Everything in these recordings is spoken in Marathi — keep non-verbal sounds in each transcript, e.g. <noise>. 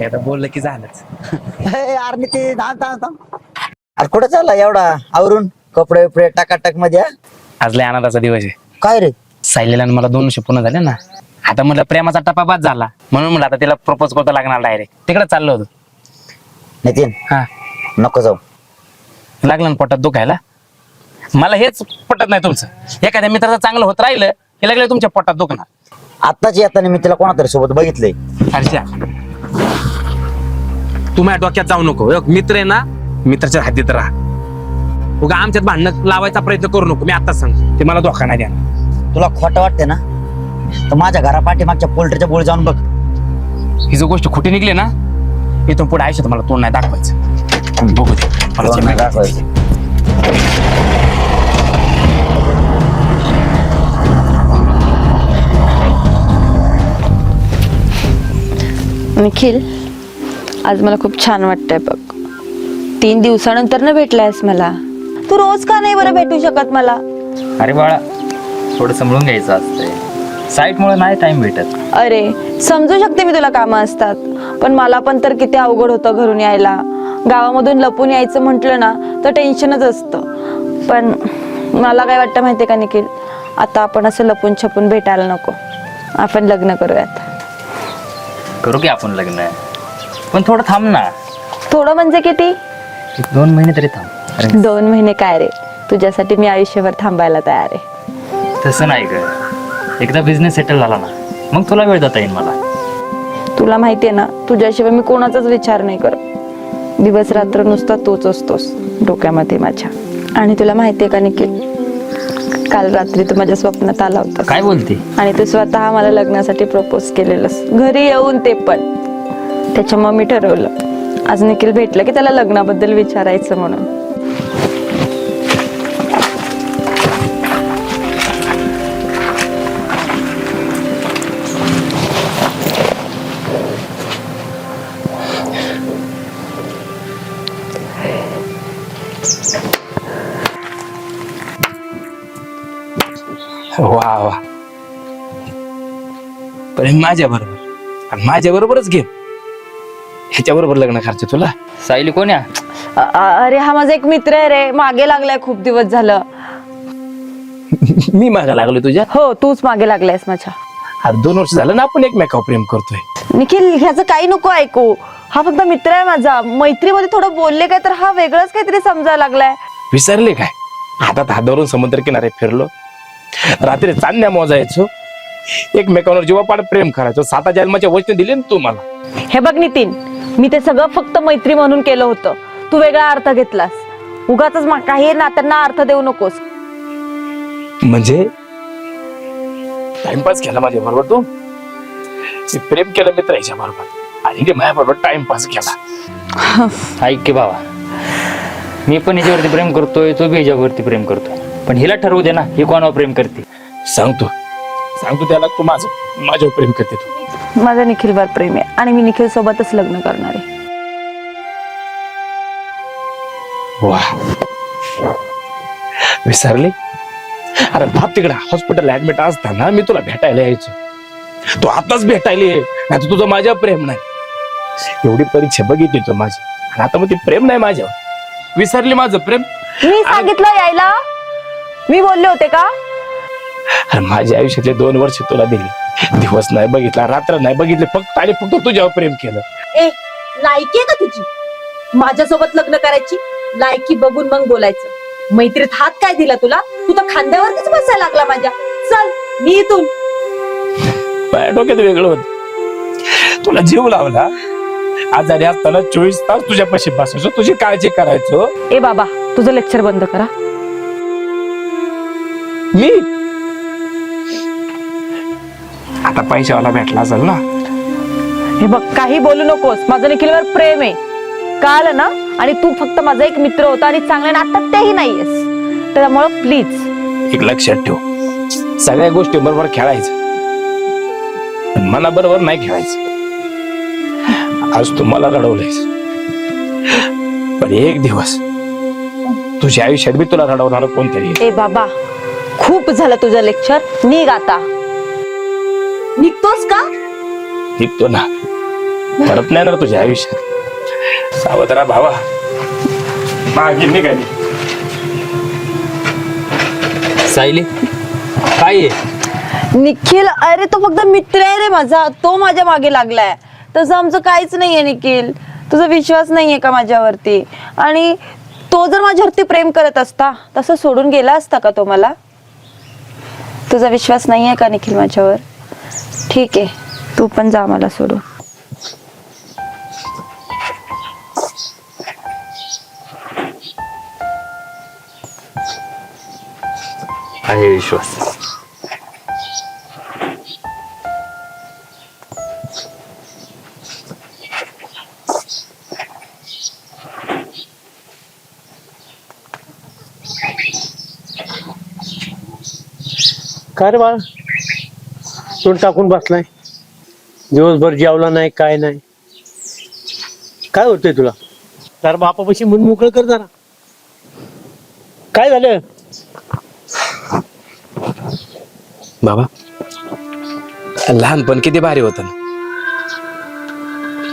एकदा बोललं की झालंच. अरे नितीन थांब थांब थांब. अरे कुठं चालला एवढा? आवरून कपडे बिपडे टाकाटाकमध्ये हा? आज लय आनंदाचा दिवस आहे. काय रे? सायलीला मला दोन वर्ष पूर्ण झाले ना. आता म्हटलं प्रेमाचा टप्पा बाद झाला. म्हणून म्हणलं आता तिला प्रपोज करता लागणार डायरेक्ट तिकडे चाललो होतो. नितीन हा. नको जाऊ. लागलं ना पोटात दुखायला. मला हेच पटत नाही तुमचं. एखाद्या मित्राचं चांगलं होत राहिलं हे लागलं तुमच्या पोटात दुखणार. आत्ताच येताना मी तिला कोणातरी सोबत बघितलंय. हर्षा तू माझ्या डोक्यात जाऊ नको. एक मित्र आहे ना मित्राच्या हातीत राहा. उगा आमच्यात भांडणं लावायचा प्रयत्न करू नको. मी आताच सांगतो. ते मला धोका नाही द्या तुला खोटं वाटते ना? तर माझ्या घरा पाठीमागच्या पोल्ट्रीच्या बोळी जाऊन बघ. ही जर गोष्ट खोटी निघली ना इथून पुढे आयुष्यात मला तोंड नाही दाखवायचं. बघू दे. मला जे माहिती. निखिल आज मला खूप छान वाटतंय बघ. तीन दिवसानंतर ना भेटलायस मला. तू रोज का नाही बरं भेटू शकत मला? अरे बाळा थोडं समजून घ्यायचं असतंय. साईटमुळे नाही टाइम भेटत. अरे समजू शकते मी तुला कामं असतात. पण मला पण तर किती अवघड होतं घरून यायला. गावामधून लपून यायचं म्हटलं ना तर टेन्शनच असतं. पण मला काय वाटतं माहितीये का निखिल? आता आपण असं लपून छपून भेटायला नको. आपण लग्न करूयात. करू की आपण लग्न? पण थोडं थांब ना. थोडं म्हणजे किती? एक दोन महिने तरी थांब. अरे. दोन महिने काय रे? तुझ्यासाठी मी आयुष्यभर थांबायला तयार आहे. तसं नाही ग. एकदा बिझनेस सेटल झाला ना मग तुला वेळ देता येईल मला. तुला माहितीये ना तुझ्याशिवाय मी कोणाचाच विचार नाही करत. दिवस रात्र नुसता तोच असतोस डोक्यामध्ये माझ्या. आणि तुला माहितीये का निखिल? काल रात्री तू माझ्या स्वप्नात आला होता काय बोलते? आणि तू स्वतः मला लग्नासाठी प्रपोज केलेलंस. घरी येऊन ते पण. त्याच्यामुळे मी ठरवलं. आज निखिल भेटलं की त्याला लग्नाबद्दल विचारायचं म्हणून. वा वा. पण माझ्या बरोबर माझ्या बरोबरच घे. ह्याच्या बरोबर लग्न करायचं तुला? सायली कोण या अ- अ- अरे हा माझा एक मित्र आहे रे. मागे लागलाय खूप दिवस झालं. <laughs> मी मागा लागलो तुझ्या? हो तूच मागे लागलायस माझ्या. आता दोन वर्ष झालं ना आपण एकमेकावर प्रेम करतोय. निखिल ह्याचं काही नको ऐकू. हा फक्त मित्र आहे माझा. मैत्रीमध्ये थोडं बोलले काय तर हा वेगळंच काहीतरी समजायला लागलाय. विसरले काय? हातात हात धरून समुद्र किनारे फिरलो. रात्री चांदण्या मोजायचो. एकमेकांवर जीवापाड प्रेम करायचो. साता जन्माच्या वचने दिले ना तू मला. हे बघ नितीन मी ते सगळं फक्त मैत्री म्हणून केलं होतं. तू वेगळा अर्थ घेतलास. उगाच काही नात्यांना अर्थ देऊ नकोस. म्हणजे? टाइमपास केला माझ्या बरोबर तू? मी प्रेम केलं मित्राच्या बरोबर. आणि माझ्या बरोबर टाइमपास केला. ऐक की बाबा. मी पण हिच्यावरती प्रेम करतोय तो बी हिच्यावरती प्रेम करतोय. पण हिला ठरवू दे ना ही कोणावर प्रेम करते? सांगतो सांगतो त्याला तू माझं माझ्यावर प्रेम करते तू. माझं निखिलवर प्रेम आहे आणि मी निखिल सोबतच लग्न करणार आहे. वा. विसरली? अरे बाप तिकडे. हॉस्पिटल ऍडमिट असताना मी तुला भेटायला यायचो. तू आताच भेटायला ये नाही तर तुझं माझ्यावर प्रेम नाही. एवढी परीक्षा बघितली तू माझी. आणि आता मग ती प्रेम नाही माझ्यावर. विसरली माझं प्रेम? मी सांगितलं यायला. मी बोलले होते का? अरे माझ्या आयुष्यातले दोन वर्ष तुला दिली. दिवस नाही बघितला रात्र नाही बघितले फक्त आणि फक्त तुझ्यावर प्रेम केलं. ए लायकी आहे का तुझी? माझ्यासोबत लग्न करायची? लायकी बघून मग बोलायचं. मैत्रीत हात काय दिला तुला? तू तर खांद्यावरतीच बसायला लागला माझ्या. चल मी इथून. डोक्यात वेगळं होत. तुला जीव लावला? आजारी असताना चोवीस तास तुझ्या पाशी बसायचो तुझी काळजी करायचो. ए बाबा तुझं लेक्चर बंद करा. मी आता पैशावाला भेटला असेल ना? हे बघ काही बोलू नकोस. माझं निखिलवर प्रेम आहे. कळालं ना आणि तू फक्त माझा एक मित्र होता आणि चांगल्या नात्यात तेही नाहीयेस. त्यामुळं प्लीज एक लक्षात ठेव. सगळ्या गोष्टी बरोबर खेळायचं. पण मनाबरोबर नाही खेळायचं. आज तू मला रडवलंयस. पण एक दिवस तुझ्या आयुष्यात बी तुला रडवणार कोणतरी आहे. ए बाबा खूप झालं तुझं लेक्चर निघ आता. निघतोस का? निघतो ना. परत नाही ना तुझ्या आयुष्यात. सावधरा भावा. मागे निघाली सायली काय आहे? निखिल अरे तो फक्त मित्र आहे रे माझा. तो माझ्या मागे लागलाय. तसं आमचं काहीच नाहीये निखिल. तुझा विश्वास नाहीये का माझ्यावरती? आणि तो जर माझ्यावरती प्रेम करत असता तसं सोडून गेला असता का तो मला? तुझा विश्वास नाहीये का निखिल माझ्यावर? ठीक आहे. तू पण जा मला सोडून. आहे विश्वास. काय रे बाळ? तोंड टाकून बसलाय. दिवसभर जेवला नाही काय नाही. काय होतंय तुला? तर बापापाशी मन मोकळं कर जरा. काय झालं? बाबा लहानपण किती भारी होतं ना.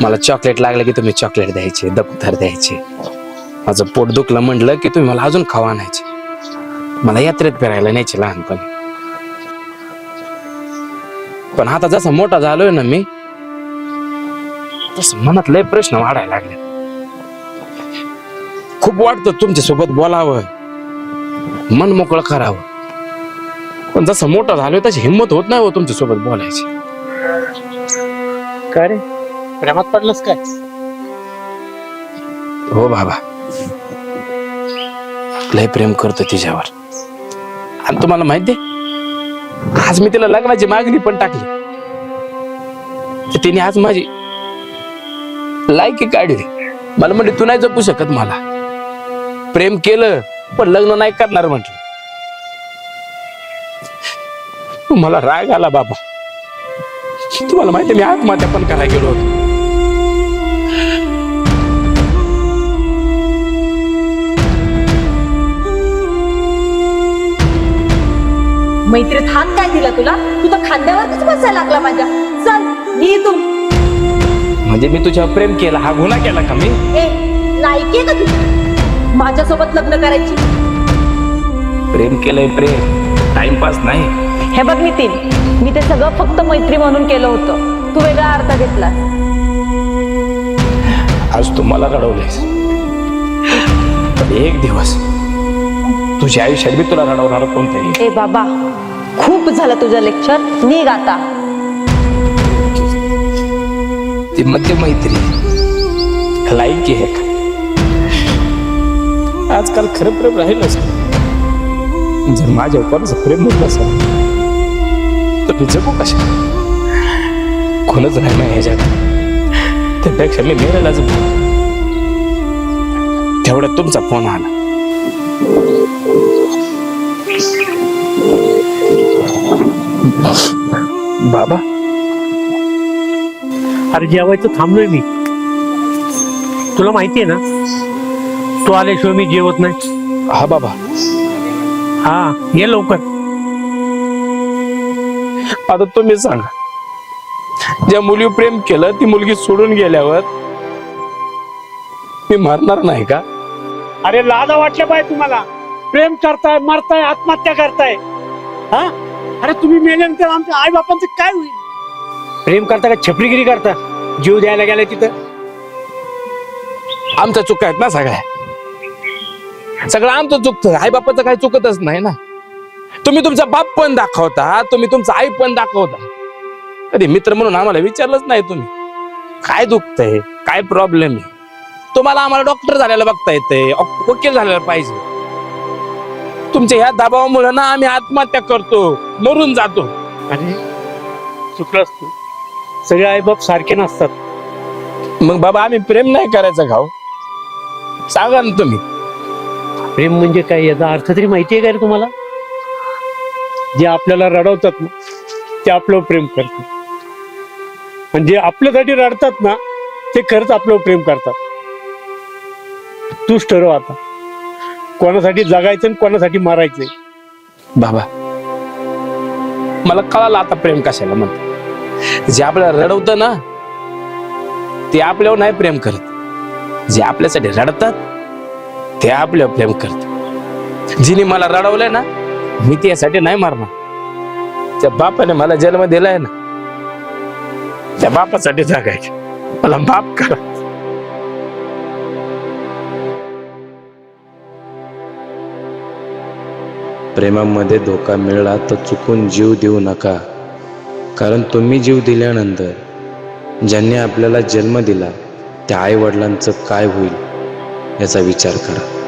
मला चॉकलेट लागलं की तुम्ही चॉकलेट द्यायचे दप्तर द्यायचे. माझं पोट दुखलं म्हटलं की तुम्ही मला अजून खावा आणायचे. मला यात्रेत फिरायला न्यायचे लहानपणी. पण आता जसा मोठा झालोय ना मी तसं मनात लय प्रश्न वाढायला लागले. खूप वाटतं तुमच्यासोबत बोलावं मन मोकळं करावं. पण जसं मोठं झालोय तशी हिंमत होत नाही हो तुमच्यासोबत बोलायची. काय रे? प्रेमात पडलंस काय? हो बाबा. लय प्रेम करतो तिच्यावर. आणि तुम्हाला माहिती आज मी तिला लग्नाची मागणी पण टाकली. तर तिने आज माझी लायकी काढली. मला म्हणजे तू नाही जपू शकत मला. प्रेम केलं पण लग्न नाही करणार म्हटलं. मला राग आला बाबा. तुम्हाला माहिती मी आत्महत्या पण करायला गेलो होतो. मैत्रीत हात काय दिला तुला? तू तर खांद्यावरच बसायला लागला माझ्या. चल मी तू. म्हणजे मी तुझ्यावर प्रेम केला हा गुन्हा केला का मी? ए लायकी आहे का तुझी माझ्यासोबत लग्न करायची. प्रेम केलंय प्रेम टाइमपास नाही. हे बघ नितीन मी ते सगळं फक्त मैत्री म्हणून केलं होतं. तू वेगळा अर्थ घेतला आज तू मला रडवलंयस. पण एक दिवस तुझ्या आयुष्यात मी तुला रडवणार कोणतरी ए बाबा खूप झालं तुझं लेक्चर. निघ आता. ती मध्य मैत्री. लायकी आहे का आजकाल खरं प्रेम राहील जर माझ्या उपरचं प्रेम नसेल तर मी जगू कशा? कोणच नाही ना जगात. त्यापेक्षा मी मेरेला जगू तेवढ्यात तुमचा फोन आला. बाबा. अरे जेवायचं थांबलोय मी. तुला माहितीये ना तू आल्याशिवाय मी जेवत नाही. हा बाबा. हा ये लवकर. आता तुम्ही सांगा ज्या मुली प्रेम केलं ती मुलगी सोडून गेल्यावर मी मरणार नाही का? अरे लाजा वाटल्या पाहिजे तुम्हाला. प्रेम करताय मरताय आत्महत्या करताय. हा? अरे तुम्ही मेल्यानंतर आमच्या आई बापांचं काय होईल? प्रेम करता का? छपरीगिरी करता? जीव द्यायला गेला तिथं? आमच्या चुका आहेत ना सगळ्या. सगळं आमचं चुकतं. आई बापाचं काही चुकतच नाही ना. तुम्ही तुमचा बाप पण दाखवता तुम्ही तुमचा आई पण दाखवता. कधी मित्र म्हणून आम्हाला विचारलंच नाही तुम्ही. काय दुखतंय? काय प्रॉब्लेम आहे? तुम्हाला आम्हाला डॉक्टर झालेला बघता येतंय. ऑक- वकील झालेला पाहिजे. तुमच्या ह्या दबावामुळे ना आम्ही आत्महत्या करतो मरून जातो. अरे चुकलास तू सगळे आईबाप सारखे नसतात. मग बाबा आम्ही प्रेम नाही करायचं घाव सांगा ना तुम्ही. प्रेम म्हणजे काय याचा अर्थ तरी माहिती आहे का रे तुम्हाला? जे आपल्याला रडवतात ना ते आपलं प्रेम करतात. आणि जे आपल्यासाठी रडतात ना ते खरंच आपलं प्रेम करतात. तूच ठरव आता. कोणासाठी जगायचं आणि कोणासाठी मारायचंय बाबा मला कळालं आता प्रेम कशाला म्हणत जे आपल्याला रडवतं ना ते आपल्यावर नाही प्रेम करत. जे आपल्यासाठी रडतात ते आपल्यावर प्रेम करत. जिने मला रडवलंय ना मी त्यासाठी नाही मारणार. त्या बापाने मला जन्म दिलाय ना त्या बापासाठी जगायचं. मला बाप करा. प्रेमामध्ये धोका मिळाला तर चुकून जीव देऊ नका. कारण तुम्ही जीव दिल्यानंतर ज्यांनी आपल्याला जन्म दिला त्या आईवडिलांचं काय होईल याचा विचार करा.